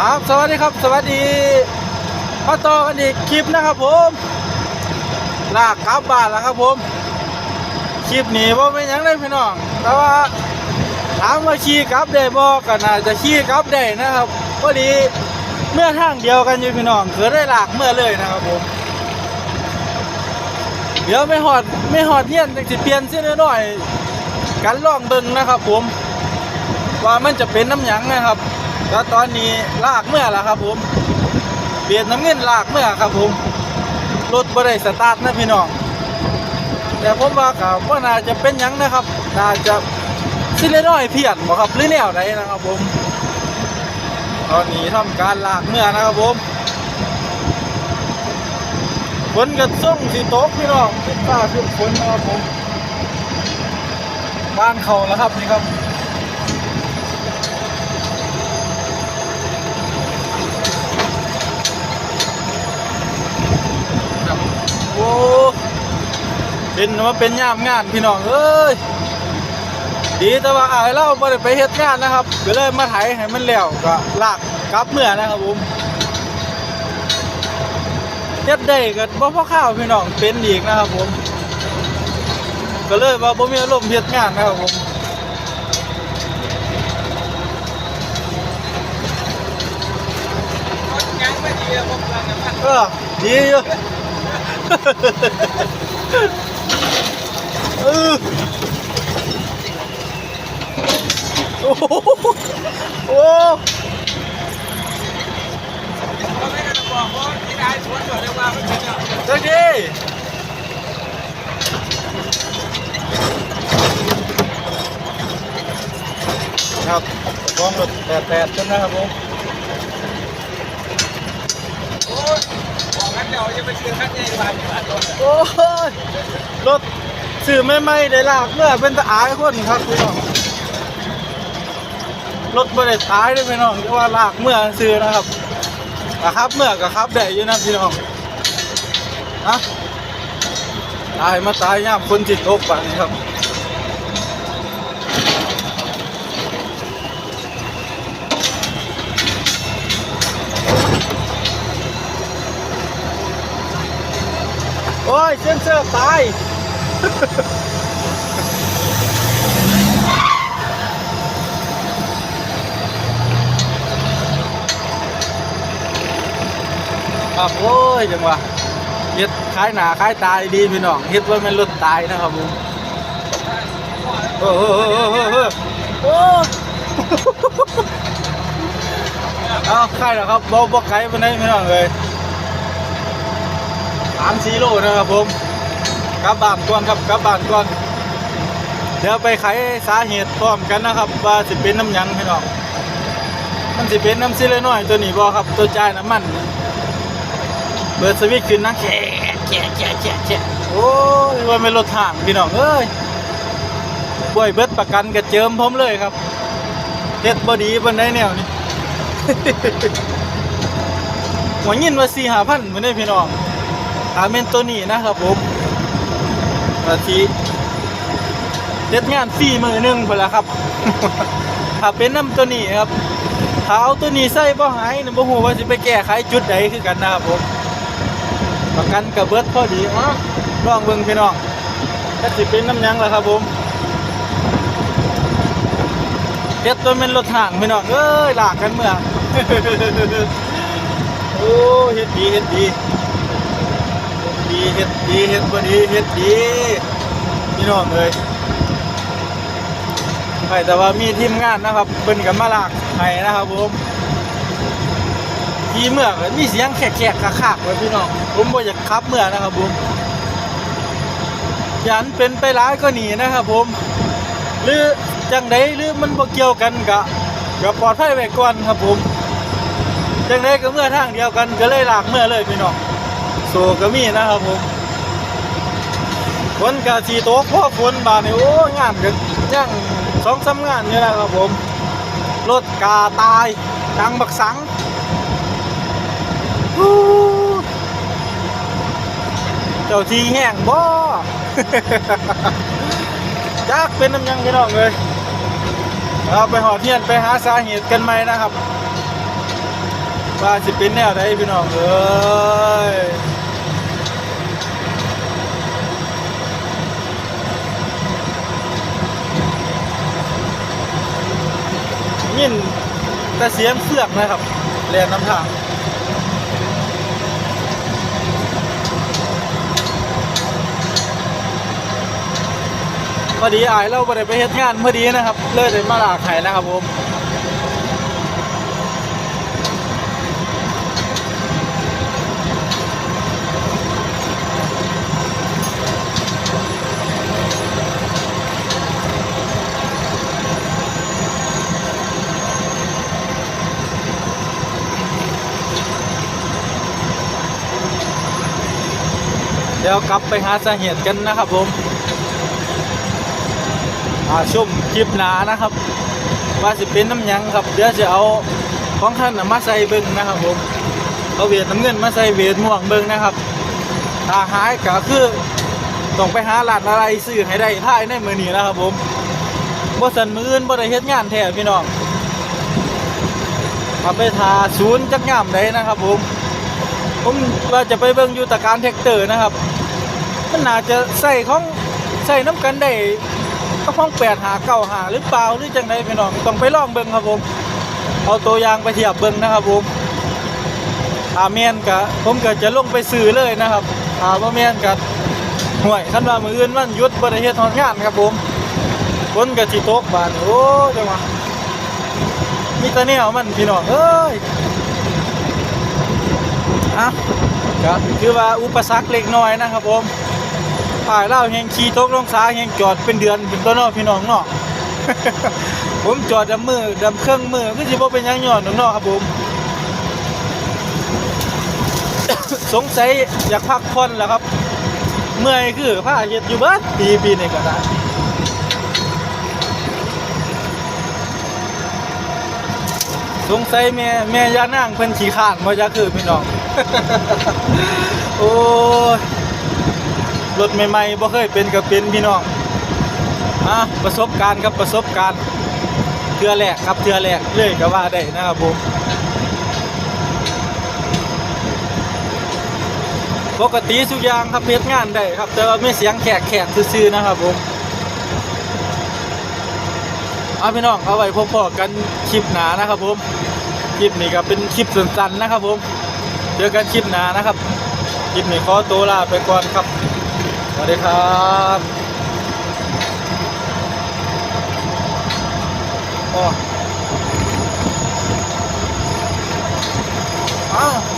ครับสวัสดีครับ สวัสดีมาต่อกันอีกคลิปนะครับผมลากกลับบ้านแล้วครับผม คลิปนี้ว่าเป็นหยังเลยพี่น้อง แต่ว่าถามว่าขี่กลับได้บ่ก็น่าจะขี่กลับได้นะครับพอดีเมื่อทางเดียวกันอยู่พี่น้องเกิดได้หลากเมื่อเลยนะครับผม เดี๋ยวไม่หอดไม่หอดเทียนจังสิเปลี่ยนเส้นหน่อยกันลองเบิ่งนะครับผม ว่ามันจะเป็นน้ำหยังนะครับ แล้วตอนนี้ลากเมื่อแล้วครับผมเปลี่ยนน้ำเงินลากเมื่อครับผมรถบ่ได้สตาร์ทนะพี่น้องแต่ผมว่ากับว่าน่าจะเป็นยังนะครับน่าจะซิเลน้อยเพียนบ่ครับหรือแนวใดนะครับผม ตอนนี้ทำการลากเมื่อนะครับผมฝนกับส่งสีตกพี่น้องเป็นฟ้าขึ้นฝนนะครับผมบ้านเขาแล้วครับนี่ครับ โอ้ เป็นว่าเป็นยามงานพี่น้องเอ้ยดีแต่ว่าไอายเราไม่ได้ไปเฮ็ดงานนะครับก็เลยมาไถให้มันแล้วก็ลากกลับเมื่อนะครับผมเฮ็ดได้ก็บ่พอข้าวพี่น้องเป็นอีกนะครับผม ก็เลยว่าบ่มีอารมณ์เฮ็ดงานนะครับผมเออดีอยู่ เออโอ้โหโอ้จังดีครับกองรถแปดแป ดกันนะครับผมโอ้ยรถสื่อไม่ไม่ได้ลากเมื่อเป็นตาอายคนครับพี่น้องรถไม่ได้ตายเลยพี่น้องแต่ว่าลากเมื่อซื้อนะครับกะครับเมื่อกับครับได้อยู่นะพี่น้องนะตายมาตายย่ามคนจิตตกปะนี่ครับโอ้ยเซนเซอร์ตาย ครับโอ้ยจังหวะเฮ็ดคล้ายหนาคล้ายตายดีพี่น้องเฮ็ดว่ามันรถตายนะครับผมโอ้โหโอ้เอาใครนะครับบ่บ่ไกลปานพี่น้องเลยสามสี่โลนะครับผม กลับบ้านก่อนครับกลับบ้านก่อน เดี๋ยวไปไขสาเหตุพร้อมกันนะครับ ว่าสิเป็นน้ำยังพี่น้องมันสิเป็นน้ำซิเลน้อยตัวนี้บ่ครับตัวจ่ายน้ำมันเปิดสวิตช์ขึ้นนะแฉะแฉะแฉะแฉะแฉะโอ้ยว่าไม่รถห่างพี่น้องเอ้ยบ่อยเบิดประกันกระเจิมผมเลยครับเฮ็ดบ่ดีปานใดแนวนี้หัวยินว่าสี่หาพันเหมือนได้พี่น้องอาเมนตัวนี้นะครับผม อาทีเฮ็ดงานฟรีมือหนึ่งพุ่นละครับ ถ้าเป็นน้ำตัวนี้ครับถ้าเอาตัวนี้ใส่บ่หายนี่บ่ฮู้ว่าสิไปแก้ไขจุดใดคือกันนะครับผมประกันกับเบิดพอดีอ๋อลองเบิ่งพี่น้องก็สิเป็นน้ำยังล่ะครับผมเฮ็ดตัวเป็นรถห่างพี่น้องเอ้ยหลากกันเมื่อโอ้เฮ็ดดีเฮ็ดดี ดีเฮ็ดดีเฮ็ดบ่ดีเฮ็ดดีพี่น้องเอ้ยใช่แต่ว่ามีทีมงานนะครับเพิ่นก็มาลากให้นะครับผมขี่เมื่อก็มีเสียงแขกๆคักๆไว้พี่น้องผมบ่อยากขับเมื่อนะครับผมยันเป็นไปร้ายก็หนีนะครับผม หรือจังไดหรือมันบ่เกี่ยวกันกะก็ปลอดภัยไว้ก่อนครับผมจังไดก็เมื่อทางเดียวกันก็เลยลากเมื่อเลยพี่น้อง โซก็มีนะครับผมฝนกะสีโตกเพราะฝนบาดนี่โอ้งานก็ยังสองสามงานอยู่นะครับผม รถกาตายดังบักสังฮู้เจ้าทีแห้งบ่จักเป็นน้ำยังพี่น้องเลยเราไปหอเทียนไปหาสาเหตุกันไหมนะครับว่าสิเป็นแนวใดพี่น้องเอ้ย ยินแต่เสียงเฟือกนะครับเรียนน้ำทางพอดีอายเราบ่ได้ไปเฮ็ดงานพอดีนะครับ เลยได้มาลากไข่นะครับผม เดี๋ยวกลับไปหาสาเหตุกันนะครับผมอ่าชมคลิปหนานะครับ ว่าสิเป็นน้ำยังครับ เดี๋ยวจะเอาของท่านน่ะมาใส่เบิ้งนะครับผมเอาเวียดน้ำเงินมาใส่เวียดม่วงเบิ้งนะครับถ้าหายก็คือต้องไปหาร้านอะไรซื้อให้ได้ภายในมือนี้นะครับผมบ่สันมืออื่นบ่ได้เฮ็ดงานแท้พี่น้องมาไปทาศูนย์จักงามได้นะครับผม ผมว่าจะไปเบิ่งอยู่ตะการแท็กเตอร์นะครับ มันน่าจะใส่ของใส่น้ำกันได้ก็ห้องแปดหาเก้าหาหรือเปล่าหรือจังไดพี่น้องต้องไปลองเบิ่งครับผม เอาตัวยางไปเทียบเบิ่งนะครับผมอาเมียนกะผมก็จะลงไปซื้อเลยนะครับอาบ่แม่นกะห่วยคันว่ามืออื่นวันยุดบ่ได้เฮ็ดฮอดงานครับผมฝนก็สิตกบานโอ้จังหวะมีต่แนวมันพี่น้องเอ้ย อะก็คือว่าอุปสรรคเล็กน้อยนะครับผมถ่ายเล่าแหงขี่ตกลงสาแหงจอดเป็นเดือนเป็นตัวนอกพี่น้องเนาะผมจอดดำมือดำเครื่องมือก็สิบ่เป็นยังย้อนเนาะครับผมสงสัยอยากพักผ่อนแล้วครับ เมื่อยคือผ้าเย็ดอยู่เบิดปีปีนี้ก็ได้ สงสัยแม่แม่ยานั่งเพิ่นขี้ข้านบ่จะคือพี่น้อง โอ้ยรถใหม่ๆบ่เคยเป็นก็เป็นพี่น้องอะประสบการณ์ครับประสบการณ์เทือแรกครับเทือแรกเลยก็ว่าได้นะครับผมปกติทุกอย่างครับเฮ็ดงานได้ครับ แต่ว่าไม่เสียงแขกแขกซื่อๆนะครับผม เอาพี่น้องเอาไว้พบๆกันคลิปหนานะครับผมคลิปนี้ก็เป็นคลิปสั้นๆนะครับผมเจอกันคลิปหนานะครับคลิปนี้ขอตัวลาไปก่อนครับสวัสดีครับโอ้อ้าว